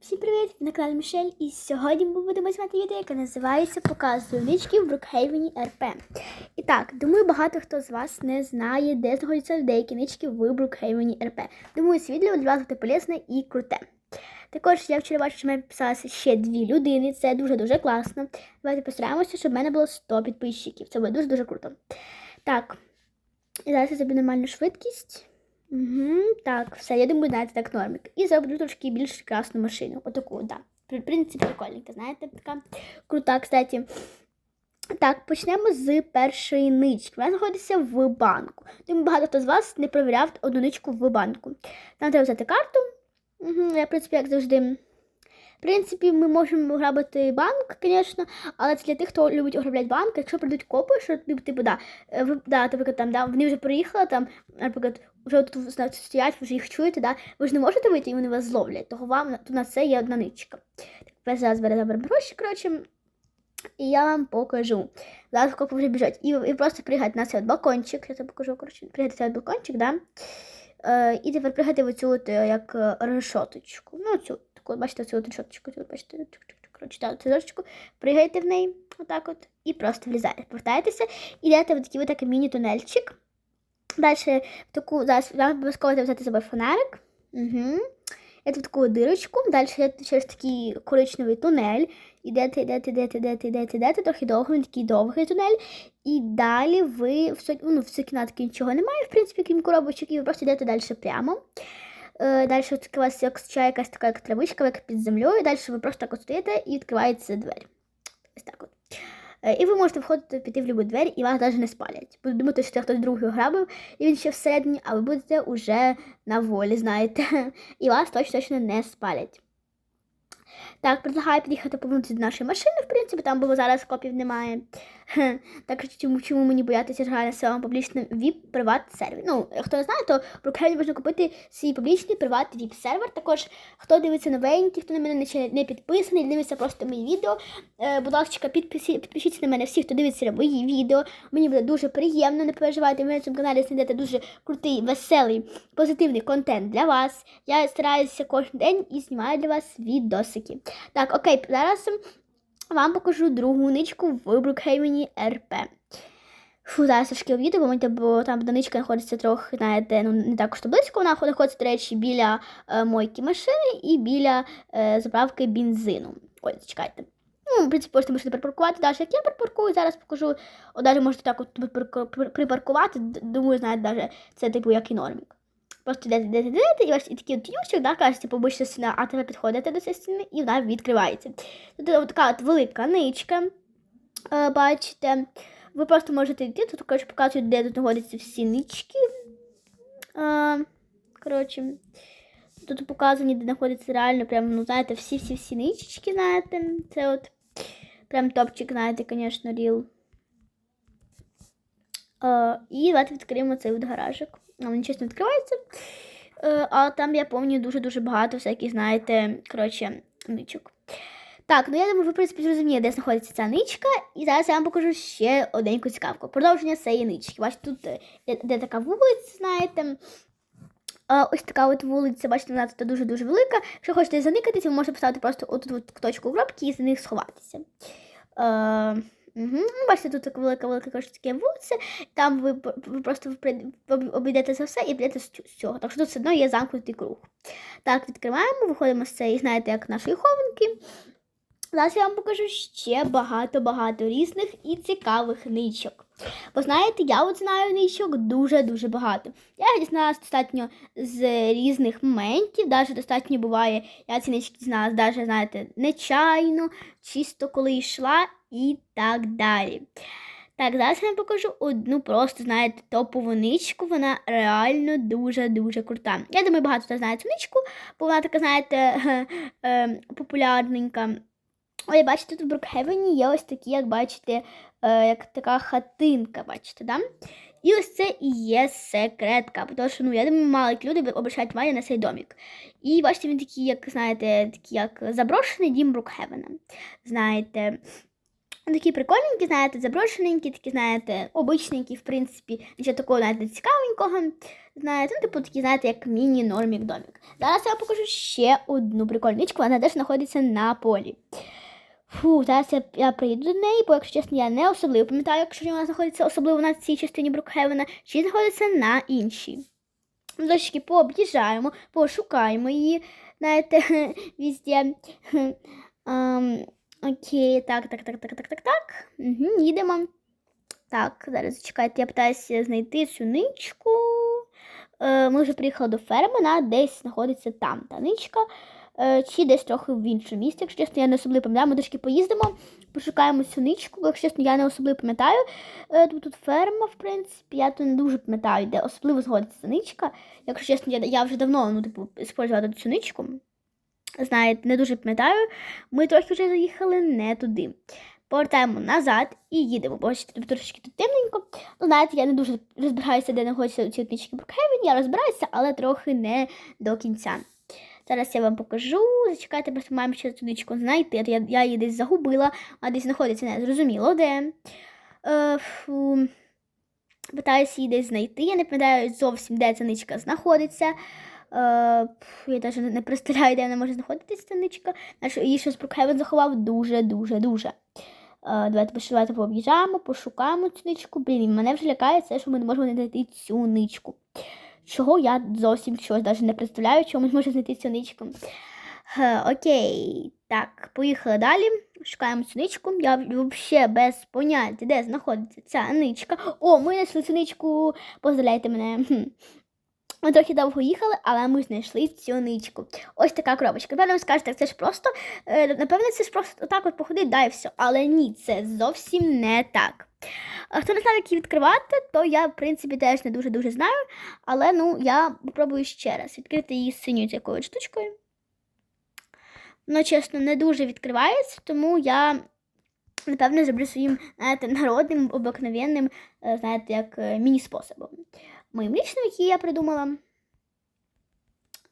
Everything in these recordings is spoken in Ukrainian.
Всім привіт! На каналі Мішель. І сьогодні ми будемо знімати відео, яке називається Показую нички в Брукхейвені РП. І так, думаю, багато хто з вас не знає, де знаходяться деякі нички в Брукхейвені РП. Думаю, це відео для вас буде полезне і круте. Також я вчора бачу, що в мене підписалися ще дві людини. Це дуже-дуже класно. Давайте постараємося, щоб в мене було 100 підписчиків. Це буде дуже-дуже круто. Так, і зараз я зроблю нормальну швидкість. Угу, так, все, я думаю, знаєте, так нормик. І зроблю трошки більш красну машину. Отаку, да. В принципі, прикольненька, знаєте, така крута, кстати. Так, почнемо з першої нички. Вона знаходиться в банку. Думаю, багато хто з вас не провіряв одну ничку в банку. Нам треба взяти карту. Угу, я, в принципі, як завжди. В принципі, ми можемо грабити банк, звісно, але це для тих, хто любить ограбляти банк. Якщо прийдуть копи, що типу, да, е, ви, да, наприклад, там, да, вони вже приїхали, там, наприклад, вже тут знаєте, стоять, ви вже їх чуєте, да, ви ж не можете вийти, і вони вас зловлять. Того вам тут на це є одна ничка. Так, зараз беремо гроші, коротше. І я вам покажу. Зараз копи вже біжать. І ви просто пригаєте на цей балкончик. Я це покажу, коротше. Пригаєте цей балкончик, да? Е, і тепер пригаєте в цю от, е, як е, решоточку. Ну, цю таку, бачите, цю от решоточку, цю, бачите, коротше, та, цю дошечку. Пригаєте в неї, отак от, і просто влізаєте. Повертаєтеся, і йдете в такий, такий міні-тунельчик. Далі в таку, зараз вам обов'язково взяти з собою фонарик. Угу. Йдете в таку дирочку, далі через такий коричневий тунель. Ідете, йдете, йдете, йдете, йдете, йдете, трохи довго, він такий довгий тунель. І далі ви в ну, в цій кімнаті нічого немає, в принципі, крім коробочок, і ви просто йдете далі прямо. Е, далі у вас як якась така як травичка, як під землею. Далі ви просто так стоїте і відкривається двері. Ось так от. Е, І ви можете входити піти в любу двері, і вас навіть не спалять. Будуть думати, що це хтось другий грабив, і він ще всередині, а ви будете уже на волі, знаєте. І вас точно точно не спалять. Так, предлагаю під'їхати повернутися до нашої машини, в принципі, там було зараз копів немає. Так чому, чому мені боятися реально своєму публічному віп приват сервері. Ну, хто не знає, то в Брукхевні можна купити свій публічний приват віп сервер. Також хто дивиться новенький, хто на мене ще не підписаний, дивиться просто мої відео. Е, будь ласка, підпишіться на мене всі, хто дивиться мої відео. Мені буде дуже приємно, не переживайте, ви на цьому каналі знайдете дуже крутий, веселий, позитивний контент для вас. Я стараюся кожен день і знімаю для вас відосики. Так, окей, зараз вам покажу другу ничку в Брукхейвені РП. Фу, зараз трошки відео, бо там ничка знаходиться трохи, знаєте, ну не так уж близько. Вона знаходиться, до речі, біля е, мойки машини і біля е, заправки бензину. Ой, чекайте. Ну, в принципі, можете можете припаркувати, навіть як я припаркую, зараз покажу. О, навіть можете так от припаркувати. Думаю, знаєте, навіть це типу як і нормік. Просто йдете, йдете, йдете, і ось і такий тінючок, да, кажете, побачите стіна, а тепер підходите до цієї стіни, і вона відкривається. Тут от така от велика ничка, е, бачите. Ви просто можете йти, тут коротше, показують, де тут знаходяться всі нички. Е, коротше, тут показані, де знаходяться реально, прям, ну, знаєте, всі-всі-всі ничечки, знаєте. Це от прям топчик, знаєте, звісно, ріл. Е, і давайте відкриємо цей от гаражик. Він чесно відкривається. Е, а там, я пам'ятаю, дуже-дуже багато всяких, знаєте, коротше, ничок. Так, ну я думаю, ви, в принципі, зрозуміли, де знаходиться ця ничка. І зараз я вам покажу ще одненьку цікавку. Продовження цієї нички. Бачите, тут де, де така вулиця, знаєте. Ось така от вулиця, бачите, вона тут дуже-дуже велика. Якщо хочете заникатися, ви можете поставити просто отут точку в робки і за них сховатися. Угу. Бачите, тут така велика-велика таке вулиця, там ви, ви просто обійдете за все і підете з цього. Так що тут все одно є замкнутий круг. Так, відкриваємо, виходимо з цієї, знаєте, як нашої хованки. Зараз я вам покажу ще багато-багато різних і цікавих ничок. Бо знаєте, я от знаю ничок дуже-дуже багато. Я дізналась достатньо з різних моментів, навіть достатньо буває, я ці нички дізналась, навіть, знаєте, нечайно, чисто коли йшла і так далі. Так, зараз я вам покажу одну просто, знаєте, топову ничку. Вона реально дуже-дуже крута. Я думаю, багато хто знає цю ничку, бо вона така, знаєте, популярненька. Ой, бачите, тут в Брукхевені є ось такі, як бачите, е, як така хатинка, бачите, да? І ось це і є секретка. Тому що, ну, я думаю, мало люди обращають увагу на цей домик. І бачите, він такий, як, знаєте, такий, як заброшений дім Брукхевена. Знаєте. Такі прикольненькі, знаєте, заброшененькі, такі, знаєте, обичненькі, в принципі, нічого такого не цікавенького. Знаєте, ну, типу такі, знаєте, як міні-нормік домік. Зараз я вам покажу ще одну прикольну нічку, вона теж знаходиться на полі. Фу, зараз я, я прийду до неї, бо, якщо чесно, я не особливо пам'ятаю, якщо вона знаходиться особливо на цій частині Брукхевена, чи знаходиться на іншій. Дочки пооб'їжджаємо, пошукаємо її, знаєте, везде. Ем, окей, так, так, так, так, так, так, так. Угу, їдемо. Так, зараз зачекайте, я питаюся знайти цю ничку. Е, ми вже приїхали до ферми, вона десь знаходиться там, та ничка. Е, чи десь трохи в іншому місці, якщо чесно, я не особливо пам'ятаю. Ми трішки поїздимо, пошукаємо цю ничку, якщо чесно, я не особливо пам'ятаю. Е, тут, тут ферма, в принципі, я тут не дуже пам'ятаю, де особливо знаходиться ця ничка. Якщо чесно, я, я вже давно ну, типу, спользувала цю ничку. Знаєте, не дуже пам'ятаю. Ми трохи вже заїхали не туди. Повертаємо назад і їдемо. Бачите, трошки тут темненько. Ну, знаєте, я не дуже розбираюся, де знаходяться ці нички Брукхевен. Я розбираюся, але трохи не до кінця. Зараз я вам покажу. Зачекайте, просто маємо ще цю знайти. Я, я її десь загубила, а десь знаходиться не зрозуміло де. Е, фу. Питаюся її десь знайти. Я не пам'ятаю зовсім, де ця ничка знаходиться. Е, я навіть не представляю, де вона може знаходитися ця ничка. Наш її щось Брукхевен заховав дуже-дуже-дуже. Е, давайте, давайте пооб'їжджаємо, пошукаємо цю ничку. Блін, мене вже лякає це, що ми не можемо знайти цю ничку. Чого я зовсім щось навіть не представляю, чому ми можемо знайти цю ничку. Е, окей, так, поїхали далі. Шукаємо цю ничку. Я взагалі без поняття, де знаходиться ця ничка. О, ми знайшли цю ничку. Поздравляйте мене. Ми трохи довго їхали, але ми знайшли цю ничку. Ось така коробочка. Напевно, ви скажете, це ж просто, е, напевно, це ж просто отак от походить, да, і все. Але ні, це зовсім не так. Хто не знає, як її відкривати, то я, в принципі, теж не дуже-дуже знаю. Але ну, я спробую ще раз відкрити її з синьою якоюсь штучкою. Воно, чесно, не дуже відкривається, тому я, напевно, зроблю своїм знаєте, народним, обикновенним, е, знаєте, як е, міні-способом. Моїм лічним, який я придумала.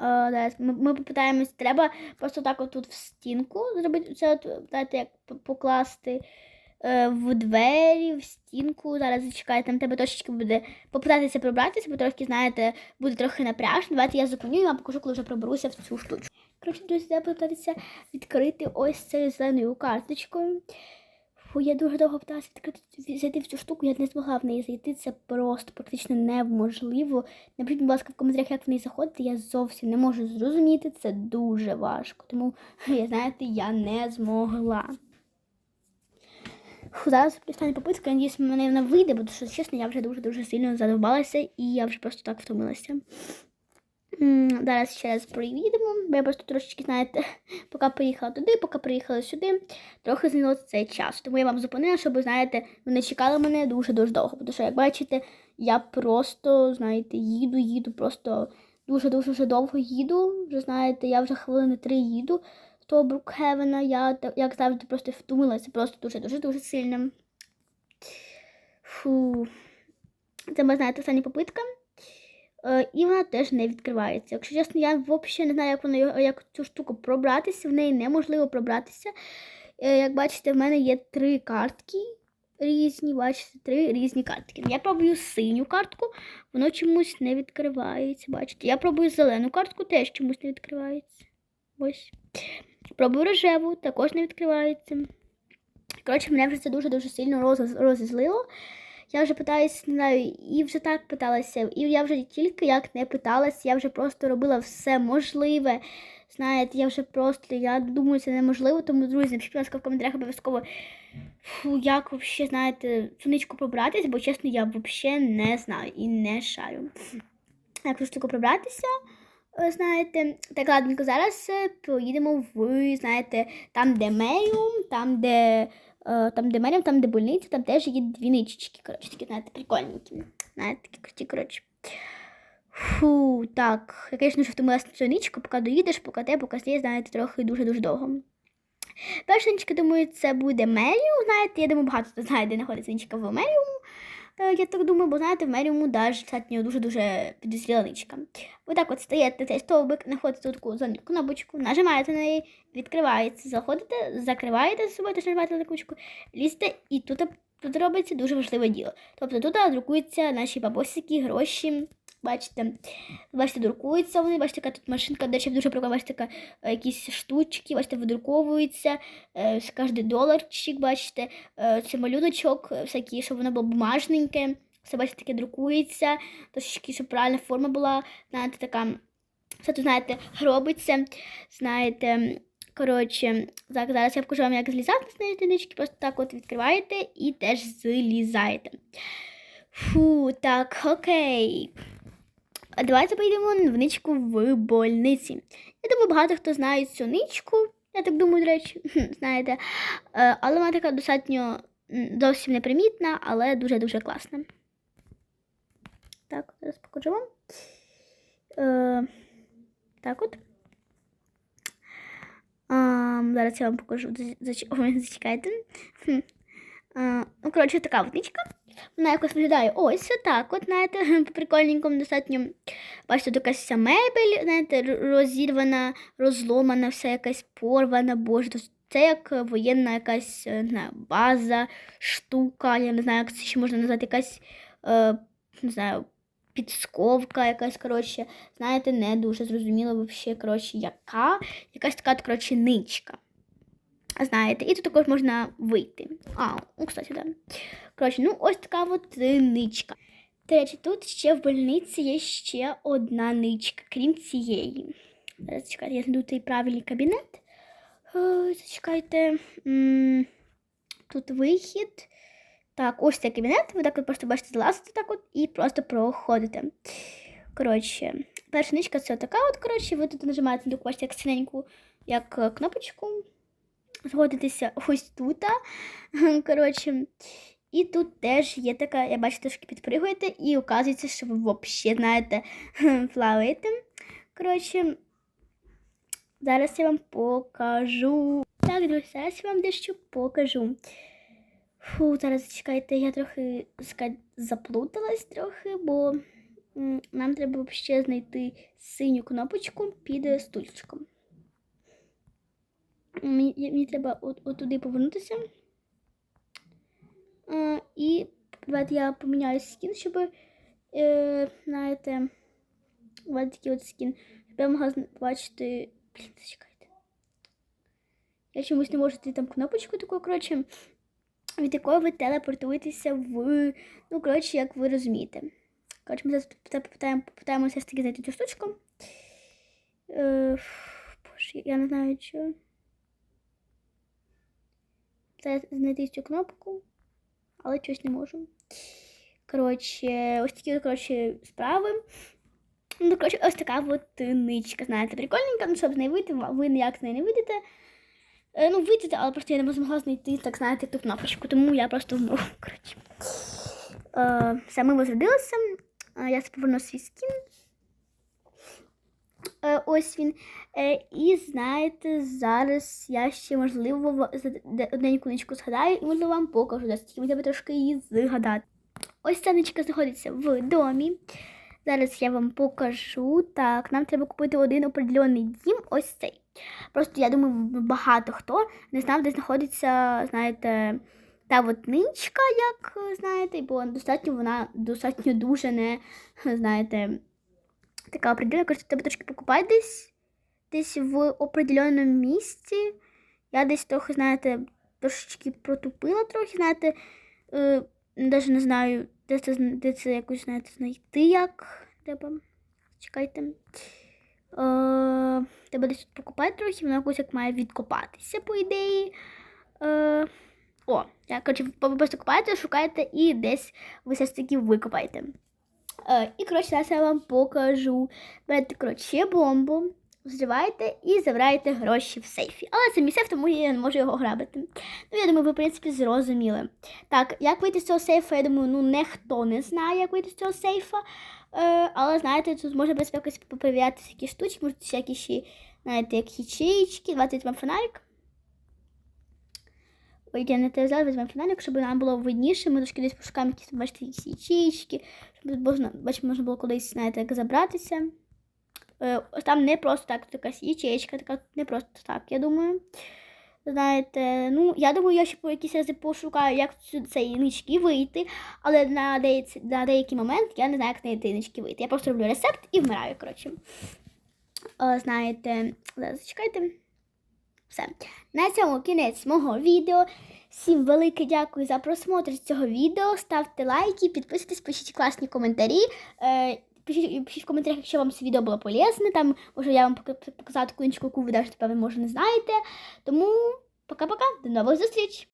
Е, Ми, ми попитаємось, треба просто так от тут в стінку зробити це, знаєте, як покласти е, в двері, в стінку. Зараз зачекайте, там тебе трошечки буде попитатися пробратися, бо трохи, знаєте, буде трохи напряжно. Давайте я зупиню і вам покажу, коли вже проберуся в цю штучку. Коротше, друзі, треба попитатися відкрити ось цією зеленою карточкою. Фу, я дуже довго питалася відкрити зайти в цю штуку, я не змогла в неї зайти. Це просто практично неможливо. Напишіть, будь ласка, в коментарях, як в неї заходити. Я зовсім не можу зрозуміти. Це дуже важко. Тому, я знаєте, я не змогла. Фу, зараз остання попитка, я надіюсь, мене вона вийде, бо що чесно, я вже дуже-дуже сильно задовбалася і я вже просто так втомилася. Зараз ще раз приїдемо. бо Я просто трошечки, знаєте, поки приїхала туди, поки приїхала сюди, трохи змінило цей час. Тому я вам зупинила, щоб, знаєте, ви не чекали мене дуже-дуже довго. Тому що, як бачите, я просто, знаєте, їду, їду, просто дуже-дуже довго їду. Вже знаєте, я вже хвилини три їду з того Брукхевена. Я, як завжди, просто втомилася, просто дуже-дуже дуже сильно. Фу. Це, ви знаєте, остання попитка. Е, і вона теж не відкривається. Якщо чесно, я взагалі не знаю, як воно як цю штуку пробратися. В неї неможливо пробратися. Е, Як бачите, в мене є три картки різні. Бачите, три різні картки. Я пробую синю картку, воно чомусь не відкривається. Бачите, я пробую зелену картку, теж чомусь не відкривається. Ось. Пробую рожеву, також не відкривається. Коротше, мене вже це дуже-дуже сильно роз- розізлило. Я вже питаюся, не знаю, і вже так питалася, і я вже тільки як не питалася, я вже просто робила все можливе. Знаєте, я вже просто, я думаю, це неможливо, тому, друзі, напишіть, будь ласка, в коментарях обов'язково, фу, як взагалі, знаєте, цю ничку пробратись, бо чесно, я взагалі не знаю і не шарю. Як цю штуку пробратися, е, знаєте, так ладненько, зараз е, поїдемо в, знаєте, там, де Меріум, там, де Там, де Меріум, там, де больниця, там теж є дві ничечки, коротше, такі, знаєте, прикольненькі. Знаєте, такі круті, коротше. Фу, так. Я, звісно, що втомилася на цю ничку, поки доїдеш, поки те, поки стає, знаєте, трохи дуже-дуже довго. Перша ничка, думаю, це буде Меріум, знаєте, я думаю, багато хто знає, де знаходиться нічка в Меріуму. Е, Я так думаю, бо знаєте, в меріуму достатньо дуже-дуже підозріличка. Ви так от стаєте цей стовбик, знаходите таку зелену кнопочку, нажимаєте на неї, відкривається, заходите, закриваєте за собою, теж нажимаєте на кнопочку, лізьте, і тут, тут робиться дуже важливе діло. Тобто тут друкуються наші бабосики, гроші. Бачите, бачите, друкуються вони, бачите, яка тут машинка, де ще дуже прикольно, бачите, така, е, якісь штучки, бачите, видруковуються, е, кожний доларчик, бачите, е, це малюночок, е, всякі, щоб воно було бумажненьке, все, бачите, таке друкується, трошечки, щоб правильна форма була, знаєте, така, все тут, знаєте, робиться, знаєте, коротше, так, зараз я покажу вам, як злізати з неї одинички, просто так от відкриваєте і теж злізаєте. Фу, так, окей. А давайте поїдемо в ничку в больниці. Я думаю, багато хто знає цю ничку. Я так думаю, до речі, знаєте. Е, Але вона така достатньо зовсім непримітна, але дуже-дуже класна. Так, зараз покажу вам. Е, Так от. Зараз я вам покажу. Зачекайте. Ну, коротше, така от ничка. Вона якось виглядає ось так, от, знаєте, по прикольненькому достатньо. Бачите, якась вся мебель, знаєте, розірвана, розломана, вся якась порвана, боже. Це як воєнна якась е, не знаю, база, штука, я не знаю, як це ще можна назвати, якась, е, не знаю, підсковка якась, коротше, знаєте, не дуже зрозуміло взагалі, коротше, яка. Якась така, коротше, ничка. Знаєте, і тут також можна вийти. А, ну, кстати, да. Коротше, ну ось така от ничка. До речі, тут ще в больниці є ще одна ничка, крім цієї. Зараз чекайте, я знайду той правильний кабінет. Е, Зачекайте. Тут вихід. Так, ось цей кабінет. Ви так от просто бачите, залазите так от і просто проходите. Коротше, перша ничка це така от, коротше, ви тут нажимаєте на бачите, як синеньку, як е, кнопочку. Згодитися ось тут. Коротше, і тут теж є така, я бачу, трошки підпригуєте, і оказується, що ви взагалі знаєте, плаваєте. Коротше, зараз я вам покажу. Так, друзі, зараз я вам дещо покажу. Фу, зараз чекайте, я трохи ска- заплуталась трохи, бо нам треба ще знайти синю кнопочку під стульчиком. Мені, мені треба от, отуди повернутися. А, і давайте я поміняю скін, щоб, е, знаєте, вас такий от скін, щоб я могла бачити. Блін, зачекайте. Я чомусь не можу знайти там кнопочку таку, коротше, від якої ви телепортуєтеся в. Ну, коротше, як ви розумієте. Коротше, ми зараз попитаємо, попитаємося таки знайти цю штучку. Е, боже, я не знаю, що. Це знайти цю кнопку, але щось не можу. Коротше, ось такі коротше, справи. Ну, коротше, ось така от ничка, знаєте, прикольненька, ну, щоб з неї вийти, ви ніяк з неї не вийдете. Е, ну, вийдете, але просто я не змогла знайти, так знаєте, ту кнопочку, тому я просто вмру. Коротше. Е, все, ми возродилися. Е, я поверну свій скін. Е, ось він. Е, і знаєте, зараз я ще, можливо, одненьку ничку згадаю і можливо вам покажу. Мені треба трошки її згадати. Ось ця ничка знаходиться в домі. Зараз я вам покажу. Так, нам треба купити один определений дім, ось цей. Просто я думаю, багато хто не знав, де знаходиться, знаєте, та от ничка, як знаєте, бо достатньо вона достатньо дуже не, знаєте, така определена, коротше, тебе трошки покупати десь, десь в определеному місці. Я десь трохи, знаєте, трошечки протупила трохи, знаєте, е, навіть не знаю, де це, де це якось, знаєте, знайти як. Треба. Чекайте. Е, треба десь тут покупати трохи, воно якось як має відкопатися, по ідеї. Е, о, я, коротше, ви просто копаєте, шукаєте і десь ви все ж таки викопаєте. Е, і, коротше, зараз я вам покажу. Берете, коротше, бомбу, взриваєте і забираєте гроші в сейфі. Але це мій сейф, тому я не можу його грабити. Ну, я думаю, ви, в принципі, зрозуміли. Так, як вийти з цього сейфа, я думаю, ну ніхто не знає, як вийти з цього сейфа. Е, але знаєте, тут можна без якось поперевіряти всякі штучки, може всякі ще, знаєте, як хічички, 20 вам фонарик. Ой, я не те взяла, візьмемо фонарик, щоб нам було видніше. Ми трошки десь пошукаємо якісь, бачите, якісь ячейки, можна, бачимо, можна було кудись, знаєте, як забратися. Е, ось там не просто так, якась ячейка, така не просто так, я думаю. Знаєте, ну, я думаю, я ще по якісь рази пошукаю, як з нички вийти, але на, деякі, на деякий момент я не знаю, як на цієї нички вийти. Я просто роблю рецепт і вмираю, коротше. О, знаєте, зараз чекайте. Все. На цьому кінець мого відео. Всім велике дякую за просмотр цього відео. Ставте лайки, підписуйтесь, пишіть класні коментарі. Е, пишіть, пишіть в коментарях, якщо вам це відео було полезне. Там може я вам показати таку іншу яку ви навіть, певно, може не знаєте. Тому пока-пока, до нових зустріч!